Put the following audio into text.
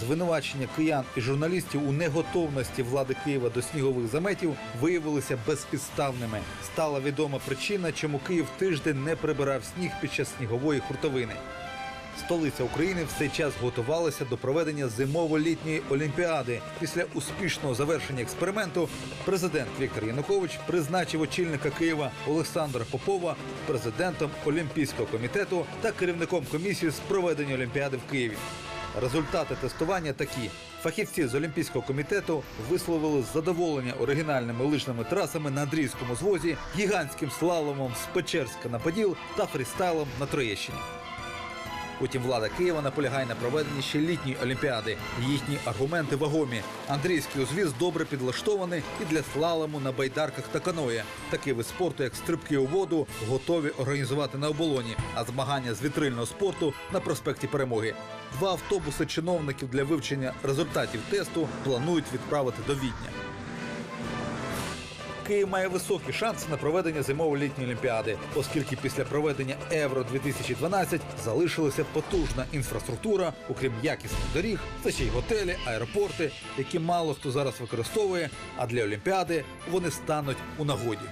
Звинувачення киян і журналістів у неготовності влади Києва до снігових заметів виявилися безпідставними. Стала відома причина, чому Київ тиждень не прибирав сніг під час снігової хуртовини. Столиця України в цей час готувалася до проведення зимово-літньої олімпіади. Після успішного завершення експерименту президент Віктор Янукович призначив очільника Києва Олександра Попова президентом Олімпійського комітету та керівником комісії з проведення олімпіади в Києві. Результати тестування такі: фахівці з Олімпійського комітету висловили задоволення оригінальними лижними трасами на Андрійському звозі, гігантським слаломом з Печерська на Поділ та фрістайлом на Троєщині. Утім, влада Києва наполягає на проведенні ще літньої олімпіади. Їхні аргументи вагомі. Андрійський узвіз добре підлаштований і для слалому на байдарках та каноє. Такий вид спорту, як стрибки у воду, готові організувати на оболоні, а змагання з вітрильного спорту на проспекті Перемоги. Два автобуси чиновників для вивчення результатів тесту планують відправити до Відня. Київ має високі шанси на проведення зимово-літньої олімпіади, оскільки після проведення Євро 2012 залишилася потужна інфраструктура, окрім якісних доріг, це ще й готелі, аеропорти, які мало хто зараз використовує. А для олімпіади вони стануть у нагоді.